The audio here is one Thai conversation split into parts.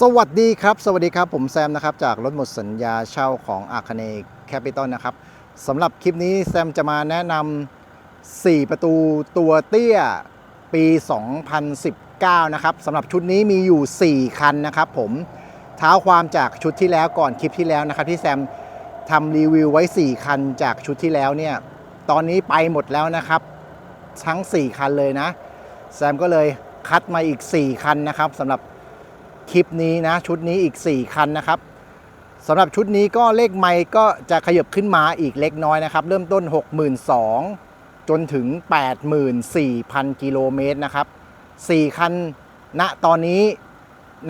สวัสดีครับ สวัสดีครับ ผมแซมนะครับ จากรถหมดสัญญาเช่าของอาคเนแคปิตอลนะครับสำหรับคลิปนี้แซมจะมาแนะนำ4 ประตูตัวเตี้ยปี 2019 นะครับสำหรับชุดนี้มีอยู่ 4 คันนะครับผมเท้าความจากชุดที่แล้วก่อนคลิปที่แล้วนะครับ ที่แซมทำรีวิวไว้ 4 คันจากชุดที่แล้วเนี่ยตอนนี้ไปหมดแล้วนะครับ ทั้ง 4 คันเลยนะ แซมก็เลยคัดมาอีก 4 คันนะครับสำหรับ คลิปนี้นะ ชุดนี้อีก 4 คันนะครับสำหรับชุดนี้ก็เลขไมค์ก็จะขยับขึ้นมาอีกเล็กน้อยนะครับ เริ่มต้น 62,000 จนถึง 84,000 กิโลเมตรนะครับ 4 คันณะตอนนี้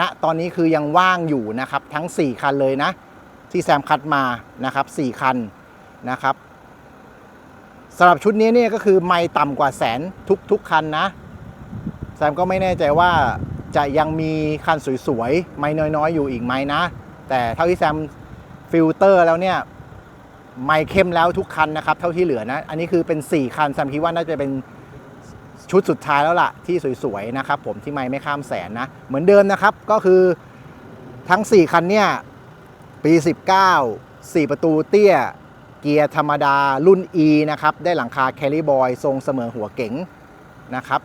ณตอนนี้คือยังว่างอยู่นะครับ ทั้ง 4 คันเลยนะ ที่แซมคัดมานะครับ 4 คันนะครับสำหรับชุดนี้เนี่ยก็คือไม่ต่ำกว่าแสนทุกทุกคันนะ แซมก็ไม่แน่ใจว่า จะยังมีคันสวยๆ ไม่น้อยๆ อยู่อีกไหมนะ แต่เท่าที่แซมฟิลเตอร์แล้วเนี่ยไม่เข้มแล้วทุกคันนะครับ เท่าที่เหลือนะ อันนี้คือเป็น 4 คันแซมคิดว่าน่าจะเป็นชุดสุดท้ายแล้วล่ะ ที่สวยๆ นะครับผมที่ไม่ไม่ข้ามแสนนะ เหมือนเดิมนะครับก็คือทั้ง 4 คันเนี่ยปี 19 4 ประตูเตี้ย เกียร์ธรรมดารุ่น E นะครับ ได้หลังคาแคลิบอย ทรงเสมอหัวเก๋งนะครับ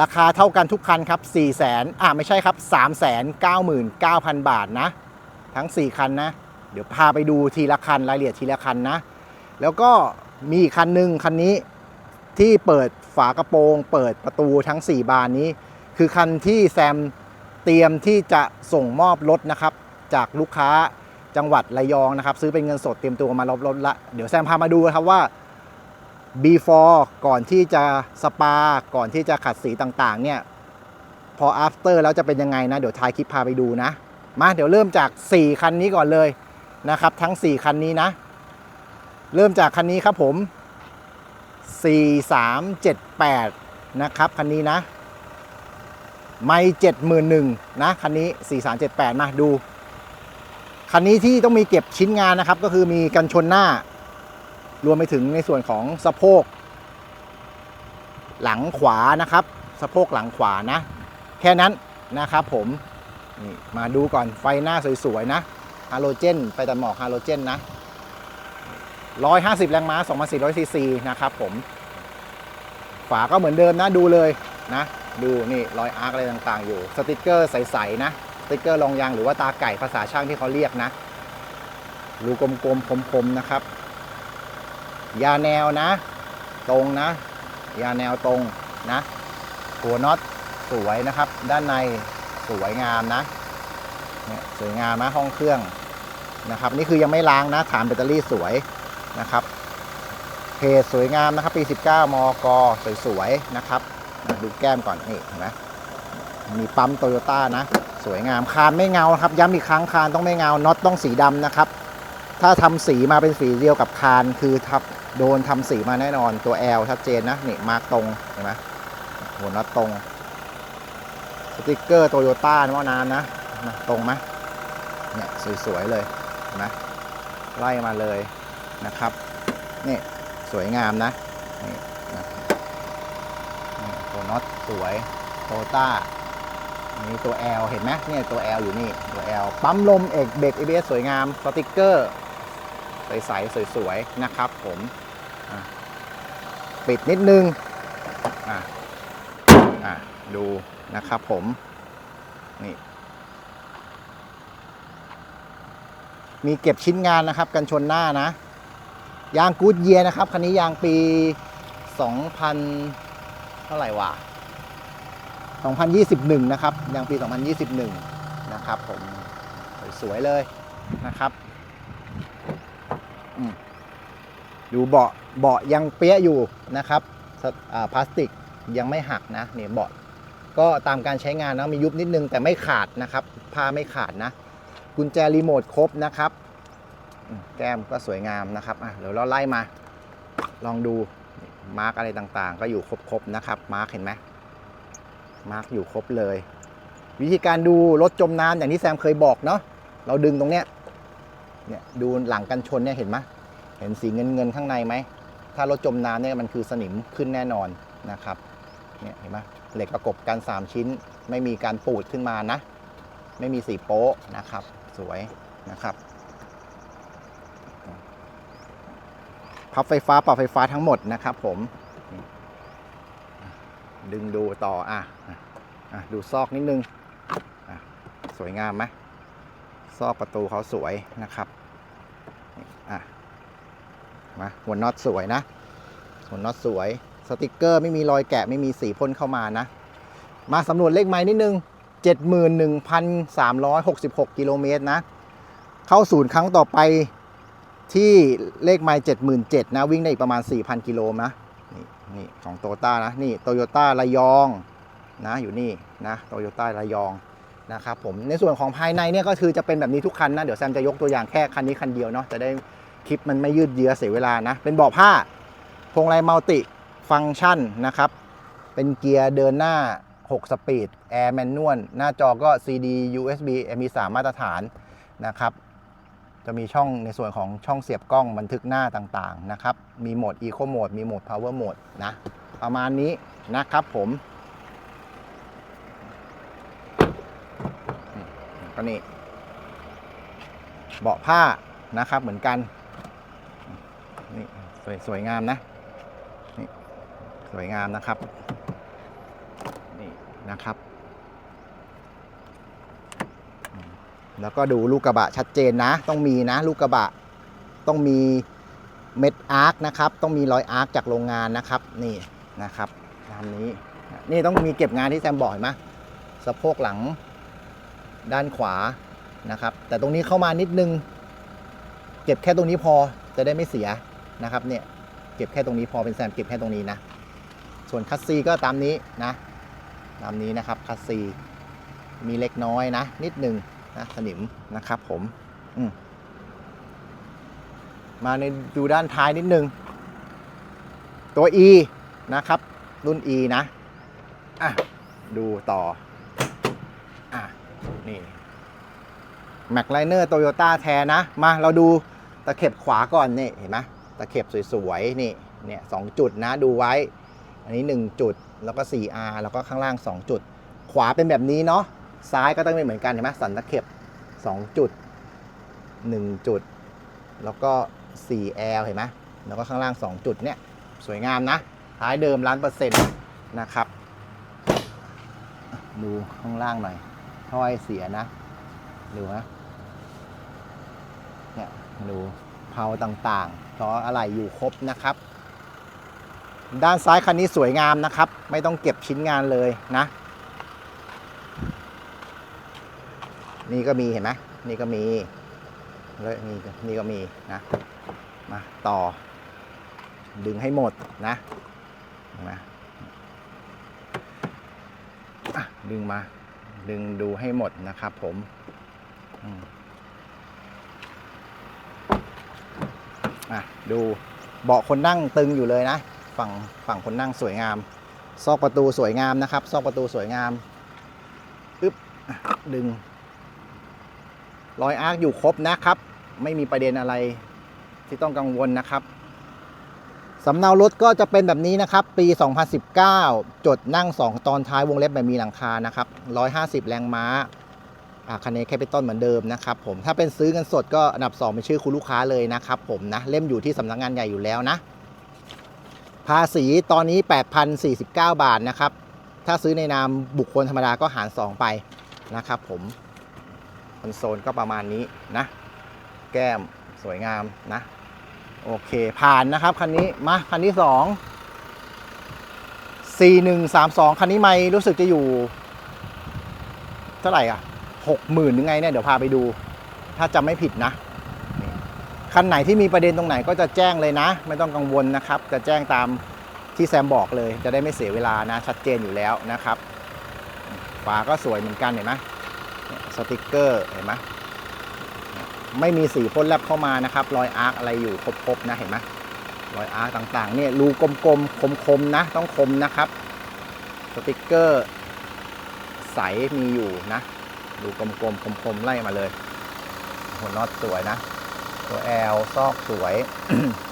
ราคาเท่ากันทุกคันครับ 4 0 0 0 0อ่าไม่ใช่ครับ 3 9 9 0 0 0 บาทนะ ทั้ง 4 คันนะ เดี๋ยวพาไปดูทีละคันรายละเอียดทีละคันนะ แล้วก็มีคันหนึ่งคันนี้ที่เปิดฝากระโปรง เปิดประตูทั้ง 4 บานนี้ คือคันที่แซมเตรียมที่จะส่งมอบรถนะครับ จากลูกค้าจังหวัดระยองนะครับ ซื้อเป็นเงินสดเตรียมตัวมารับรถละ เดี๋ยวแซมพามาดูครับว่า before ก่อนที่จะสปา ก่อนที่จะขัดสีต่างๆ เนี่ย พอ after แล้วจะเป็นยังไงนะ เดี๋ยวท้ายคลิปพาไปดูนะ มาเดี๋ยวเริ่มจาก 4 คันนี้ก่อนเลยนะครับ ทั้ง 4 คันนี้นะ เริ่มจากคันนี้ครับผม 4378 นะครับคันนี้นะไม่71,000นะคันนี้ 4378 มาดู คันนี้ที่ต้องมีเก็บชิ้นงานนะครับ ก็คือมีกันชนหน้า รวมไปถึงในส่วนของสะโพก หลังขวานะครับ สะโพกหลังขวานะ แค่นั้นนะครับผมนี่มาดูก่อนไฟหน้าสวยๆนะฮาโลเจนไปแต่หมอกฮาโลเจนนะ 150 แรงม้า 2,400ซีซีนะครับผม ฝาก็เหมือนเดิมนะดูเลยนะ ดูนี่รอยอาร์คอะไรต่างๆ อยู่ สติกเกอร์ใสๆนะสติกเกอร์รองยางหรือว่าตาไก่ภาษาช่างที่เขาเรียกนะรูกลมๆคมๆนะครับ ยาแนวนะ ตรงนะ ยาแนวตรงนะ หัวน็อตสวยนะครับ ด้านในสวยงามนะเนี่ยสวยงามนะห้องเครื่องนะครับ นี่คือยังไม่ล้างนะฐานแบตเตอรี่สวยนะครับเพจสวยงามนะครับปี 19 มก สวยๆนะครับดูแก้มก่อนนี่เห็นไหมมีปั๊มโตโยต้านะ สวยงามคานไม่เงาครับ ย้ำอีกครั้งคานต้องไม่เงาน็อตต้องสีดำนะครับ ถ้าทำสีมาเป็นสีเดียวกับคานคือทับ โดนทำสีมาแน่นอนตัว L ชัดเจนนะนี่มาร์กตรงเห็นไหมหัวน็อตตรงสติกเกอร์โตโยต้านะว่านานนะตรงไหมเนี่ยสวยๆเลยเห็นไหมไล่มาเลยนะครับนี่สวยงามนะนี่นะตัวน็อตสวยโตโยต้านี่ตัว L เห็นไหมเนี่ยตัว L อยู่นี่ตัว L ปั๊มลมเอกเบรก ABS สวยงามสติกเกอร์ใสๆสวยๆนะครับผม ปิดนิดนึงอะอะดูนะครับผม นี่ มีเก็บชิ้นงานนะครับ กันชนหน้านะ ยางกูดเยียนะครับ คันนี้ยางปี 2000 เท่าไหร่วะ2021 นะครับ ยางปี 2021 นะครับผม สวยๆเลยนะครับ ดูเบาะเบาะยังเปี้ยอยู่นะครับสอ่าพลาสติกยังไม่หักนะเนี่ยเบาะก็ตามการใช้งานนะมียุบนิดนึงแต่ไม่ขาดนะครับผ้าไม่ขาดนะกุญแจรีโมทครบนะครับ แก้มก็สวยงามนะครับอะเดี๋ยวเราไล่มา ลองดูมาร์กอะไรต่างๆ ก็อยู่ครบๆนะครับมาร์กเห็นไหมมาร์กอยู่ครบเลย วิธีการดูรถจมน้ำอย่างที่แซมเคยบอกเนาะเราดึงตรงเนี้ยเนี่ยดูหลังกันชนเนี่ยเห็นไหม เห็นสีเงินเงินข้างในไหม ถ้ารถจมน้ำเนี่ยมันคือสนิมขึ้นแน่นอนนะครับ เนี่ยเห็นไหมเหล็กประกบกัน 3 ชิ้น ไม่มีการปูดขึ้นมานะ ไม่มีสีโป๊ะนะครับ สวยนะครับ พับไฟฟ้าปรับไฟฟ้าทั้งหมดนะครับผม ดึงดูต่ออะอะดูซอกนิดนึงสวยงามไหมซอกประตูเขาสวยนะครับอะ มาหัวน็อตสวยนะหัวน็อตสวย สติกเกอร์ไม่มีรอยแกะไม่มีสีพ่นเข้ามานะ มาสำรวจเลขไม้นิดนึง 71,366 กิโลเมตรนะ เข้าศูนย์ครั้งต่อไปที่เลขไมล์77,000นะ วิ่งได้อีกประมาณ 4,000 กิโลนะนี่นี่ของโตโยต้านะ นี่โตโยต้าระยองนะอยู่นี่นะโตโยต้าระยองนะครับผมในส่วนของภายในเนี่ยก็คือจะเป็นแบบนี้ทุกคันนะ เดี๋ยวแซมจะยกตัวอย่างแค่คันนี้คันเดียวเนาะจะได้ คลิปมันไม่ยืดเยื้อเสียเวลานะ เป็นเบาะผ้าพวงไลมัลติฟังก์ชันนะครับ เป็นเกียร์เดินหน้า 6 สปีดแอร์แมนนวลหน้าจอก็ CD USB MP3 มาตรฐานนะครับ จะมีช่องในส่วนของช่องเสียบกล้องบันทึกหน้าต่างๆนะครับ มีโหมด Eco Mode มีโหมด Power Mode นะ ประมาณนี้นะครับผมก็นี่เบาะผ้านะครับเหมือนกัน วยสวยงามนะนี่สวยงามนะครับ นี่นะครับ แล้วก็ดูลูกกระบะชัดเจนนะ ต้องมีนะลูกกระบะต้องมีเม็ดอาร์คนะครับ ต้องมีรอยอาร์คจากโรงงานนะครับ นี่นะครับตามนี้ นี่ต้องมีเก็บงานที่แซมบอกเห็นไหมสะโพกหลังด้านขวานะครับ แต่ตรงนี้เข้ามานิดนึง เก็บแค่ตรงนี้พอจะได้ไม่เสีย นะครับเนี่ยเก็บแค่ตรงนี้พอเป็นแซมเก็บแค่ตรงนี้นะ ส่วนคัสซีก็ตามนี้นะตามนี้นะครับคัสซีมีเล็กน้อยนะ นิดหนึ่งนะสนิมนะครับผมอืมมาในดูด้านท้ายนิดหนึ่งตัว E นะครับ รุ่น E นะอะดูต่ออะนี่แม็กไลเนอร์โตโยต้าแท้นะ มาเราดูตะเข็บขวาก่อนนี่เห็นไหม ตะเข็บสวยๆ นี่เนี่ยสองจุดนะดูไว้ อันนี้ 1 จุดแล้วก็ 4R แล้วก็ข้างล่าง 2 จุด ขวาเป็นแบบนี้เนาะซ้ายก็ต้องเป็นเหมือนกันเห็นไหมสันตะเข็บ 2 จุด 1 จุด แล้วก็ 4L เห็นไหมแล้วก็ข้างล่าง 2 จุดเนี่ยสวยงามนะ ท้ายเดิมล้านเปอร์เซ็นต์นะครับ ดูข้างล่างหน่อยถ้อยเสียนะ ดูนะเนี่ยดู เพาต่างๆเพราะอะไรอยู่ครบนะครับ ด้านซ้ายคันนี้สวยงามนะครับ ไม่ต้องเก็บชิ้นงานเลยนะ นี่ก็มีเห็นไหมนี่ก็มีแล้วนี่ก็นี่ก็มีนะมาต่อ ดึงให้หมดนะนะดึงมา ดึงดูให้หมดนะครับผม อืม อะดูเบาะคนนั่งตึงอยู่เลยนะ ฝั่งฝั่งคนนั่งสวยงาม ซอกประตูสวยงามนะครับ ซอกประตูสวยงามอึ๊บดึงรอยอาร์คอยู่ครบนะครับ ไม่มีประเด็นอะไรที่ต้องกังวลนะครับสำเนารถก็จะเป็นแบบนี้นะครับ ปี 2019 จดนั่ง 2 ตอนท้ายวงเล็บแบบมีหลังคานะครับ 150 แรงม้า คันนี้แคปิตอลเหมือนเดิมนะครับผมถ้าเป็นซื้อเงินสดก็อันดับ 2 เป็นชื่อคุณลูกค้าเลยนะครับผมนะเล่มอยู่ที่สำนักงานใหญ่อยู่แล้วนะ ภาษีตอนนี้ 8,049 บาทนะครับ ถ้าซื้อในนามบุคคลธรรมดาก็หาร 2 ไปนะครับผมคอนโซลก็ประมาณนี้นะ แก้มสวยงามนะ โอเคผ่านนะครับคันนี้มาคันที่ 2 4132 คันนี้ไม่รู้สึกจะอยู่ เท่าไหร่อะ 60,000ยังไงเนี่ยเดี๋ยวพาไปดู ถ้าจำไม่ผิดนะคันไหนที่มีประเด็นตรงไหนก็จะแจ้งเลยนะ ไม่ต้องกังวลนะครับ จะแจ้งตามที่แซมบอกเลย จะได้ไม่เสียเวลานะชัดเจนอยู่แล้วนะครับฝาก็สวยเหมือนกันเห็นไหมสติกเกอร์เห็นไหมไม่มีสีพ่นแลบเข้ามานะครับ รอยอาร์คอะไรอยู่ครบๆนะเห็นไหมรอยอาร์คต่างๆเนี่ยรูกลมๆคมๆนะ ต้องคมนะครับ สติกเกอร์ ใสมีอยู่นะ รูกลมๆคมๆไล่มาเลย หัวน็อตสวยนะ ตัวแอลซอกสวย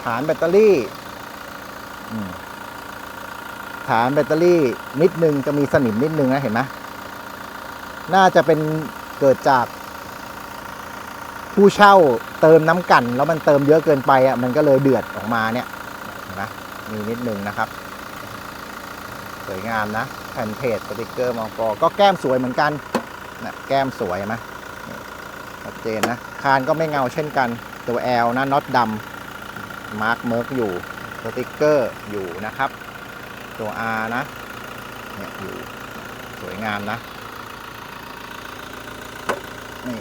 ฐานแบตเตอรี่ฐานแบตเตอรี่นิดนึงจะมีสนิมนิดนึงนะเห็นไหมน่าจะเป็นเกิดจากผู้เช่าเติมน้ำกัน แล้วมันเติมเยอะเกินไปอะมันก็เลยเดือดออกมาเนี่ยนไหมมีนิดนึงนะครับ สวยงามนะแผ่นเพจสติกเกอร์มอกอก็แก้มสวยเหมือนกัน นะแก้มสวยไหมชัดเจนนะ คานก็ไม่เงาเช่นกัน ตัว L นะน็อตดำมาร์คเมิร์กอยู่ สติกเกอร์อยู่นะครับ ตัว R นะ เนี่ยอยู่สวยงามนะ นี่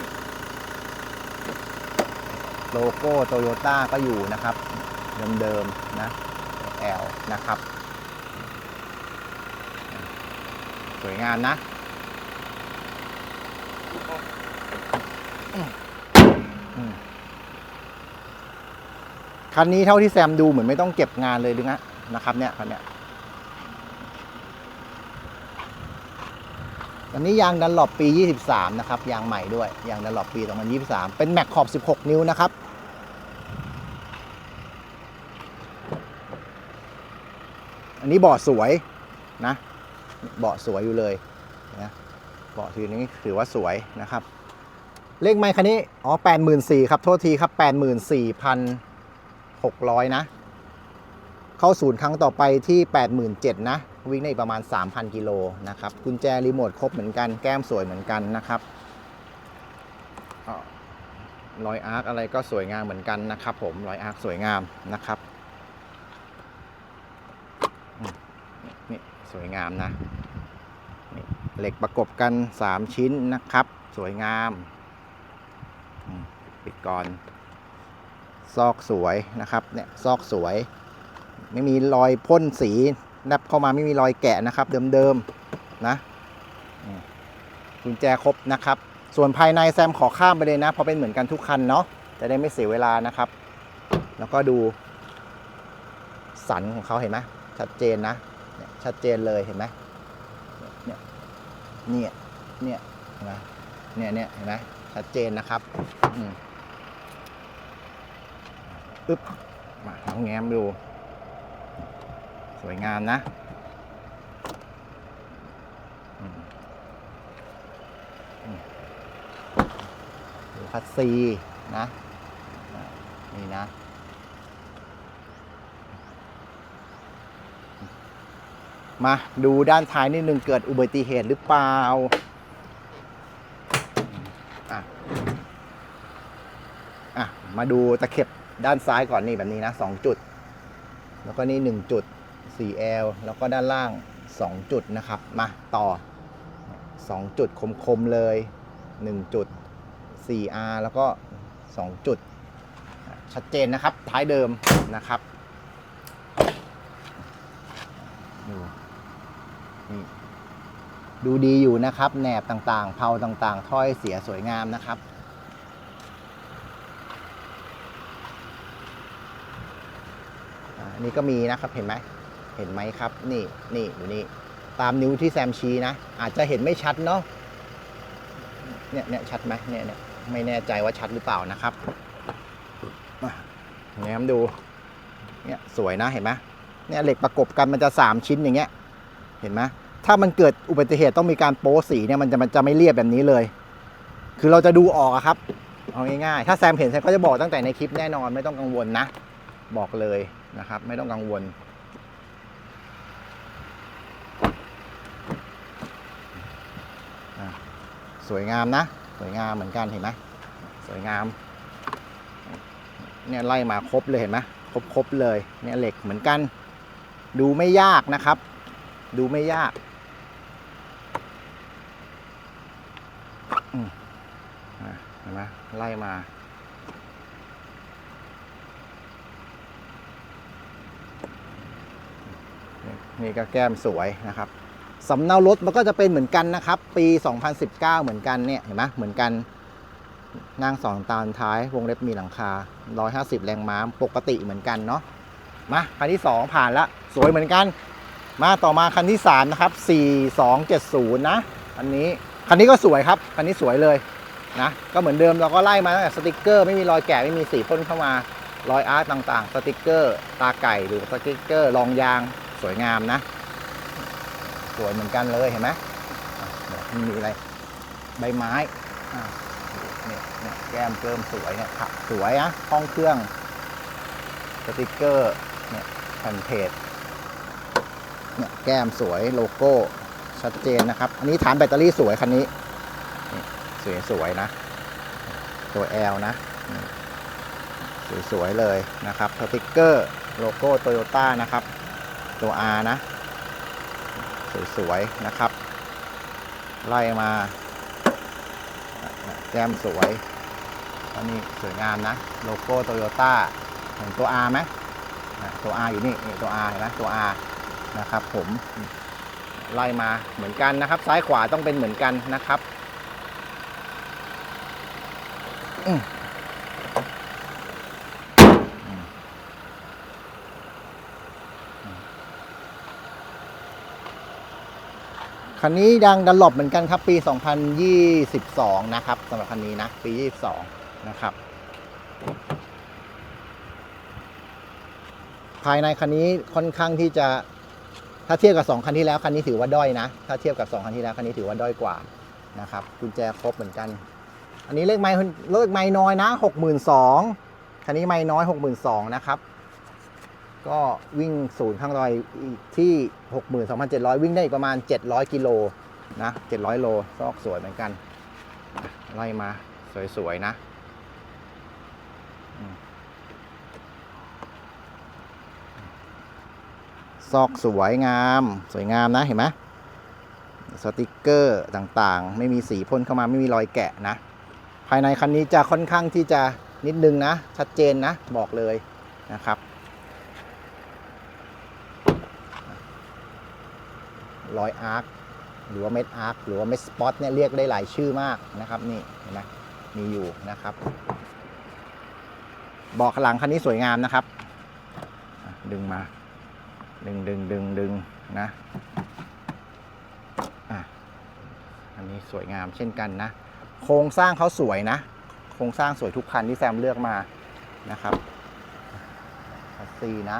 โลโก้โตโยต้าก็อยู่นะครับ เดิมๆนะ L นะครับ สวยงามนะอืม คันนี้เท่าที่แซมดูเหมือนไม่ต้องเก็บงานเลยดึงนะนะครับ เนี่ยคันเนี้ยอันนี้ยางดันหลบปี 23 นะครับ ยางใหม่ด้วยยางดันหลบปี 2023 เป็นแม็กขอบ 16 นิ้วนะครับ อันนี้เบาะสวยนะเบาะสวยอยู่เลยนะเบาะทีนี้ถือว่าสวยนะครับ เลขไมค์คันนี้อ๋อ84,000ครับ โทษทีครับ84,600นสี่พันหกร้อยนะ เข้าศูนย์ครั้งต่อไปที่87,000นเจ็ดนะ วิ่งได้อีกประมาณ3,000กิโลนะครับ กุญแจรีโมทครบเหมือนกัน แก้มสวยเหมือนกันนะครับรอยอาร์คอะไรก็สวยงามเหมือนกันนะครับ ผมรอยอาร์คสวยงามนะครับนี่สวยงามนะนเหล็กประกบกัน 3 ชิ้นนะครับ สวยงาม ปิดก่อน ซอกสวยนะครับเนี่ยซอกสวย ไม่มีรอยพ่นสีนับเข้ามาไม่มีรอยแกะนะครับเดิมๆนะกุญแจครบนะครับ ส่วนภายในแซมขอข้ามไปเลยนะเพราะเป็นเหมือนกันทุกคันเนาะจะได้ไม่เสียเวลานะครับ แล้วก็ดูสันของเขาเห็นไหมชัดเจนนะนชัดเจนเลยเห็นไหมเนี่ยเนี่ยเนี่ยเห็นไหมเนี่ยเนี่ยเห็นไหมชัดเจนนะครับอืม อึ๊บมาลองแง้มดู สวยงามนะดูคัสซีนะ นี่นะมาดูด้านท้ายนิดนึงเกิดอุบัติเหตุหรือเปล่า อะอะมาดูตะเข็บ ด้านซ้ายก่อนนี่แบบนี้นะสองจุด แล้วก็นี่หนึ่งจุด 4L แล้วก็ด้านล่าง 2 จุดนะครับ มาต่อ 2 จุดคมๆเลย 1 จุด 4R แล้วก็ 2 จุด ชัดเจนนะครับ ท้ายเดิมนะครับดูนี่ดูดีอยู่นะครับ แหนบต่างๆเผาต่างๆ ถ้อยเสียสวยงามนะครับ อันนี้ก็มีนะครับเห็นไหมเห็นไหมครับ นี่นี่อยู่นี่ตามนิ้วที่แซมชี้นะ อาจจะเห็นไม่ชัดเนาะเนี่ยเนี่ยชัดไหมเนี่ยเนี่ยไม่แน่ใจว่าชัดหรือเปล่านะครับมาแง้มดูเนี่ยสวยนะเห็นไหมเนี่ยเหล็กประกบกันมันจะสามชิ้นอย่างเงี้ยเห็นไหมถ้ามันเกิดอุบัติเหตุต้องมีการโป๊สีเนี่ยมันจะมันจะไม่เรียบแบบนี้เลย คือเราจะดูออกครับเอาง่ายๆถ้าแซมเห็นแซมก็จะบอกตั้งแต่ในคลิปแน่นอนไม่ต้องกังวลนะ บอกเลยนะครับ ไม่ต้องกังวล สวยงามนะ สวยงามเหมือนกันเห็นไหมสวยงามเนี่ยไล่มาครบเลยเห็นไหมครบครบเลยเนี่ยเหล็กเหมือนกัน ดูไม่ยากนะครับ ดูไม่ยากเห็นไหมไล่มา นี่ก็แก้มสวยนะครับสำเนารถมันก็จะเป็นเหมือนกันนะครับ ปี 2019 เหมือนกันเนี่ยเห็นไหมเหมือนกันนั่งสองตาท้ายวงเล็บมีหลังคา 150 แรงม้าปกติเหมือนกันเนาะมาคันที่ 2 ผ่านละสวยเหมือนกัน มาต่อมาคันที่ 3 นะครับ 4270 นะอันนี้คันนี้ก็สวยครับคันนี้สวยเลยนะก็เหมือนเดิมเราก็ไล่มาตั้งแต่สติกเกอร์ไม่มีรอยแกะไม่มีสีพ่นเข้ามารอยอาร์ตต่างๆ สติกเกอร์ ตาไก่หรือสติกเกอร์รองยาง สวยงามนะ สวยเหมือนกันเลยเห็นไหมมีอะไร ใบไม้เนี่ยเนี่ยแก้มเกิมสวยเนี่ยขับสวยนะห้องเครื่อง สติกเกอร์ เนี่ยแผ่นเพจเนี่ยแก้มสวยโลโก้ ชัดเจนนะครับ อันนี้ฐานแบตเตอรี่สวยคันนี้นี่สวยสวยๆนะ ตัว L นะนี่สวย ๆ เลยนะครับ สติกเกอร์ โลโก้โตโยต้านะครับ ตัว R นะ สวยๆ นะครับ ไล่มาแก้มสวยอันนี้สวยงามนะ โลโก้โตโยต้าเห็นตัว R ไหมตัว R อยู่นี่นี่ตัว R เห็นไหมตัว R นะครับผมไล่มาเหมือนกันนะครับ ซ้ายขวาต้องเป็นเหมือนกันนะครับอืมอืม คันนี้ดังดันหลบเหมือนกันครับ ปี 2022 นะครับสำหรับคันนี้นะปี 22 นะครับ ภายในคันนี้ค่อนข้างที่จะถ้าเทียบกับ 2 คันที่แล้วคันนี้ถือว่าด้อยนะ ถ้าเทียบกับ 2 คันที่แล้วคันนี้ถือว่าด้อยกว่านะครับกุญแจครบเหมือนกัน อันนี้เลขไม้เลขไม้น้อยนะ 62,000คันนี้ไม้น้อย 62,000นะครับ ก็วิ่งศูนย์ข้างรอยที่ 62,700 วิ่งได้อีกประมาณ 700 กิโลนะ700 โล ซอกสวยเหมือนกัน ไล่มาสวย ๆ นะ ซอกสวยงาม สวยงามนะ เห็นไหมสติกเกอร์ต่างๆ ไม่มีสีพ่นเข้ามาไม่มีรอยแกะนะ ภายในคันนี้จะค่อนข้างที่จะนิดนึงนะ ชัดเจนนะ บอกเลยนะครับ รอยอาร์คหรือว่าเม็ดอาร์คหรือว่าเม็ดสปอตเนี่ยเรียกได้หลายชื่อมากนะครับนี่เห็นไหมมีอยู่นะครับเบอกหลังคันนี้สวยงามนะครับ ดึงมา ดึงดึงดึงดึงนะอะอันนี้สวยงามเช่นกันนะ โครงสร้างเขาสวยนะ โครงสร้างสวยทุกคันที่แซมเลือกมานะครับคัสซีนะ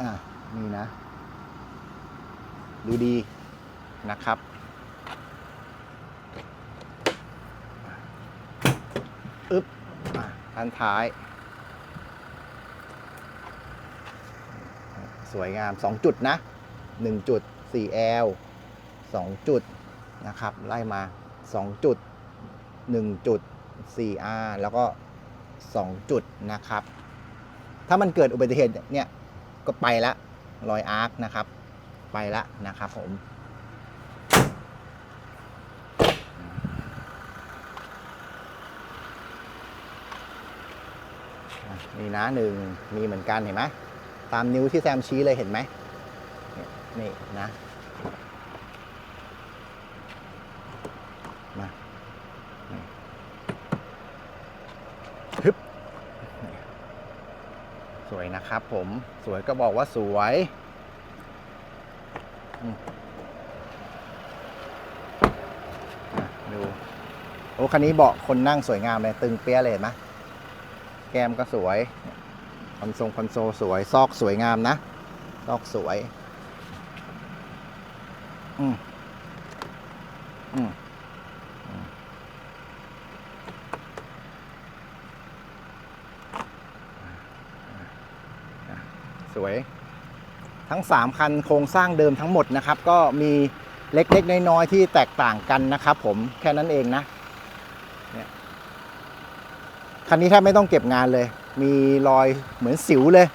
อะนี่นะ ดูดีนะครับ อึ๊บอะด้านท้าย สวยงาม 2 จุดนะ 1 จุด 4L 2 จุดนะครับ ไล่มา 2 จุด 1 จุด 4R แล้วก็ 2 จุดนะครับ ถ้ามันเกิดอุบัติเหตุเนี่ย ก็ไปละรอยอาร์คนะครับ ไปละนะครับผมนี่นะหนึ่งมีเหมือนกันเห็นไหมตามนิ้วที่แซมชี้เลยเห็นไหมนี่นะมาฮึบสวยนะครับผมสวยก็บอกว่าสวย ดูโอ้คันนี้เบาะคนนั่งสวยงามเลย ตึงเปี้ยเลยเห็นไหมแก้มก็สวย คอนโซลคอนโซลสวย ซอกสวยงามนะ ซอกสวย อืมอืมอืมอะสวย ทั้ ง 3 คันโครงสร้างเดิมทั้งหมดนะครับ ก็มีเล็กๆน้อยๆที่แตกต่างกันนะครับ ผมแค่นั้นเองนะคันนี้แทบไม่ต้องเก็บงานเลย มีรอยเหมือนสิวเลย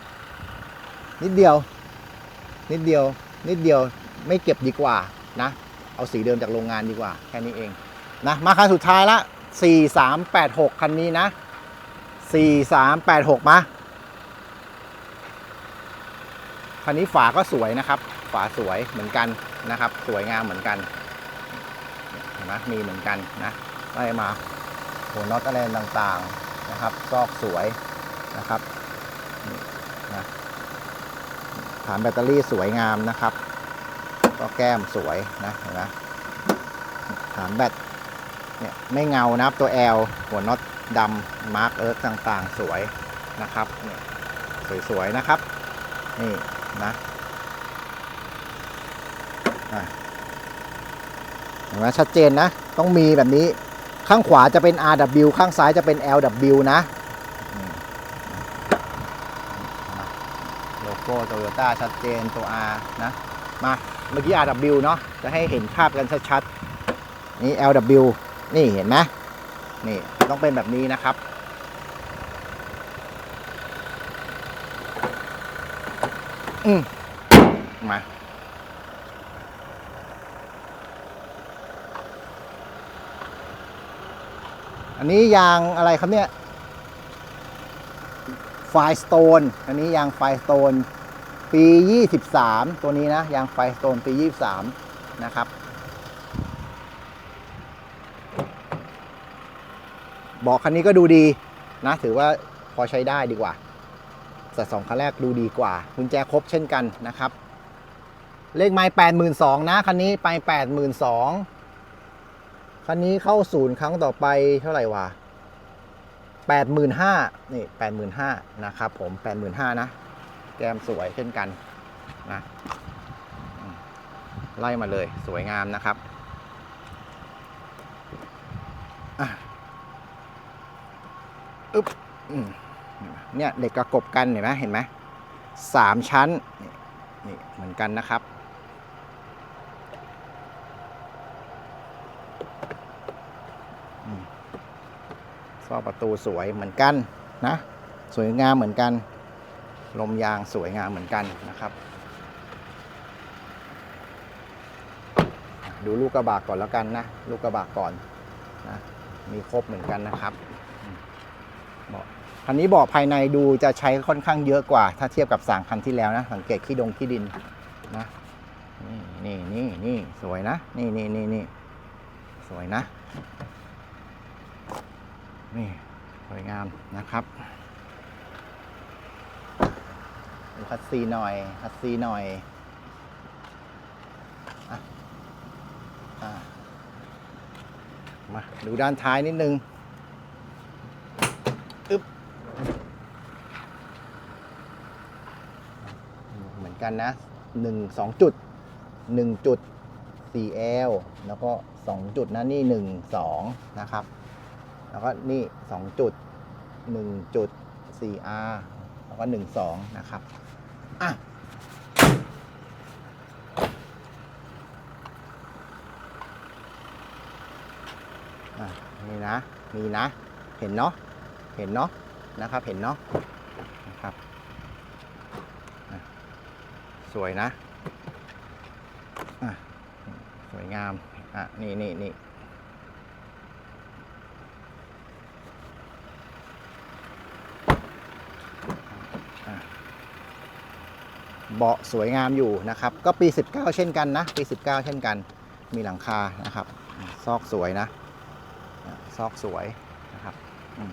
นิดเดียว นิดเดียว นิดเดียวไม่เก็บดีกว่านะ เอาสีเดิมจากโรงงานดีกว่า แค่นี้เองนะมาคันสุดท้ายละ 4386 คันนี้นะ 4386 มา คันนี้ฝาก็สวยนะครับ ฝาสวยเหมือนกันนะครับ สวยงามเหมือนกันเห็นไหมมีเหมือนกันนะไล่มาหัวน็อตอะไรต่างๆนะครับ ซอกสวยนะครับนะฐานแบตเตอรี่สวยงามนะครับ ก็แก้มสวยนะเห็นไหมฐานแบตเนี่ยไม่เงานะครับตัว L หัวน็อตดำมาร์กเอิร์ธต่างๆ สวยนะครับเนี่ยสวยๆนะครับนี่ นะอะห็นไหมชัดเจนนะ ต้องมีแบบนี้ข้างขวาจะเป็น RW ข้างซ้ายจะเป็น LW นะโลโก้โตโยต้าชัดเจนตัว R นะ มาเมื่อกี้ RW เนาะจะให้เห็นภาพกันชัดๆนี่ LW นี่เห็นไหมนี่ต้องเป็นแบบนี้นะครับ อืมมาอันนี้ยางอะไรครับเนี่ยไฟสโตนอันนี้ยางไฟสโตนปี 23 ตัวนี้นะ ยางไฟสโตนปี 23 นะครับ บอกคันนี้ก็ดูดีนะ ถือว่าพอใช้ได้ดีกว่า แต่สองคันแรกดูดีกว่ากุญแจครบเช่นกันนะครับ เลขไม้แปดหมื่นสองนะคันนี้ไปแปดหมื่นสองคันนี้เข้าศูนย์ครั้งต่อไปเท่าไหร่วะแปดหมื่นห้านี่แปดหมื่นห้านะครับผมแปดหมื่นห้านะ แกมสวยเช่นกันนะไล่มาเลยสวยงามนะครับอะอึ๊บอืม เนี่ยเหล็กกระกบกันเห็นไหมเห็นไหมสามชั้นนี่นี่เหมือนกันนะครับอืมซอกประตูสวยเหมือนกันนะ สวยงามเหมือนกัน ลมยางสวยงามเหมือนกันนะครับ ดูลูกกระบะก่อนแล้วกันนะ ลูกกระบะก่อนนะ มีครบเหมือนกันนะครับอืมเบาะ คันนี้เบาะภายในดูจะใช้ค่อนข้างเยอะกว่า ถ้าเทียบกับสามคันที่แล้วนะ สังเกตขี้ดงขี้ดินนะนี่นี่นี่นี่สวยนะ นี่นี่นี่นี่สวยนะ นี่สวยงามนะครับดูคัดซีหน่อยคัดซีหน่อยอะอะมาดูด้านท้ายนิดนึง อึ๊บ เหมื อนกันนะหนึ่งสองจุดหนึ่งจุดสี่เอลแล้วก็สองจุดนะนี่หนึ่งสองนะครับ แล้วก็นี่สองจุดหนึ่งจุดสี่อาร์แล้วก็หนึ่งสองนะครับ อะ นี่นะ มีนะ เห็นเนาะ เห็นเนาะ นะครับ เห็นเนาะ นะครับ สวยนะะสวยงาม อะ นี่นี่นี่เบาะสวยงามอยู่นะครับ ก็ปี 19 เช่นกันนะ ปี 19 เช่นกัน มีหลังคานะครับ ซอกสวยนะอะซอกสวยนะครับอืม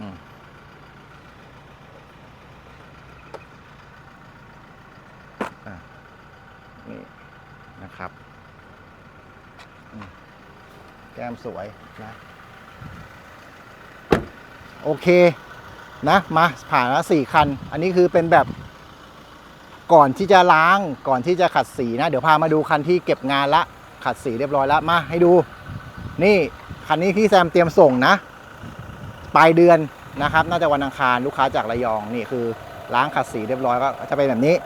อืมอะนี่นะครับอืม แก้มสวยนะโอเคนะมาผ่านแล้วสี่คัน อันนี้คือเป็นแบบก่อนที่จะล้างก่อนที่จะขัดสีนะ เดี๋ยวพามาดูคันที่เก็บงานละ ขัดสีเรียบร้อยแล้วมาให้ดู นี่คันนี้ที่แซมเตรียมส่งนะ ปลายเดือนนะครับ น่าจะวันอังคารลูกค้าจากระยองนี่คือล้างขัดสีเรียบร้อยก็จะเป็นแบบนี้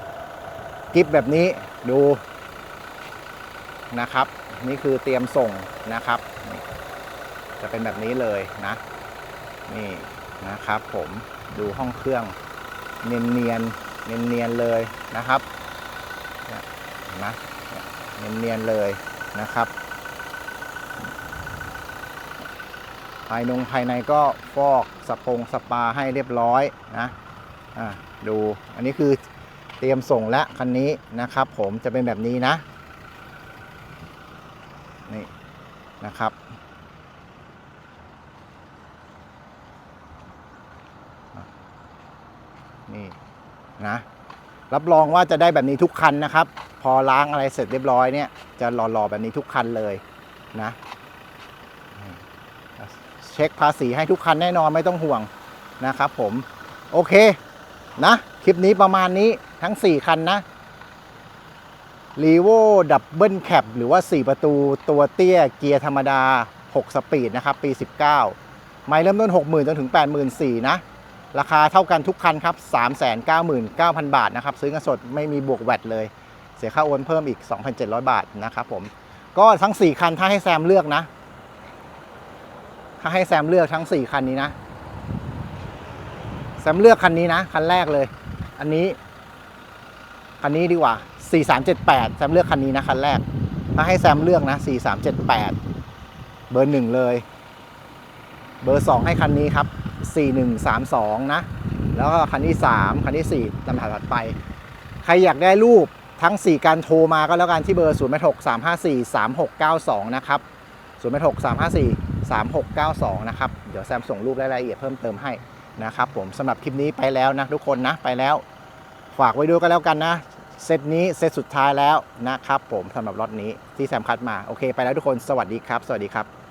กิฟแบบนี้ดูนะครับ นี่คือเตรียมส่งนะครับ จะเป็นแบบนี้เลยนะ นี่นะครับผมดูห้องเครื่องเนียนเนียนเนียนเนียนเลยนะครับนี่ยเนียนเนียนเลยนะครับ ภายนงภายในก็ฟอกสปงสปาให้เรียบร้อยนะอะดูอันนี้คือเตรียมส่งแล้วคันนี้นะครับ ผมจะเป็นแบบนี้นะนี่นะครับ นี่ นะรับรองว่าจะได้แบบนี้ทุกคันนะครับ พอล้างอะไรเสร็จเรียบร้อยเนี่ยจะหล่อๆแบบนี้ทุกคันเลยนะเช็คภาษีให้ทุกคันแน่นอนไม่ต้องห่วงนะครับผมโอเคนะคลิปนี้ประมาณนี้ทั้ง 4 คันนะรีโวดับเบิลแคปหรือว่า 4 ประตูตัวเตี้ยเกียร์ธรรมดา 6 สปีดนะครับ ปี 19 ไม่เริ่มต้น 60,000 จนถึง 84,000นะ ราคาเท่ากันทุกคันครับ 399,000 บาทนะครับ ซื้อเงินสดไม่มีบวกแวตเลย เสียค่าโอนเพิ่มอีก 2,700 บาทนะครับผม ก็ทั้ง 4 คันถ้าให้แซมเลือกนะ ถ้าให้แซมเลือกทั้ง 4 คันนี้นะ แซมเลือกคันนี้นะ คันแรกเลย อันนี้ คันนี้ดีกว่า 4378 แซมเลือกคันนี้นะคันแรก ถ้าให้แซมเลือกนะ 4378 เบอร์หนึ่งเลย เบอร์2ให้คันนี้ครับ 4132 นะ แล้วก็คันที่ 3 คันที่ 4ลำดับถัดไป ใครอยากได้รูปทั้ง 4 การโทรมาก็แล้วกันที่เบอร์ 0 6 3 5 4 3 6 9 2 นะครับ 0 6 3 5 4 3 6 9 2 นะครับ เดี๋ยวแซมส่งรูปรายละเอียดเพิ่มเติมให้นะครับผมสำหรับคลิปนี้ไปแล้วนะทุกคนนะไปแล้ว ฝากไว้ด้วยกันแล้วกันนะเซตนี้เซตสุดท้ายแล้วนะครับผมสำหรับรถนี้ที่แซมคัดมา โอเค ไปแล้วทุกคนสวัสดีครับ สวัสดีครับ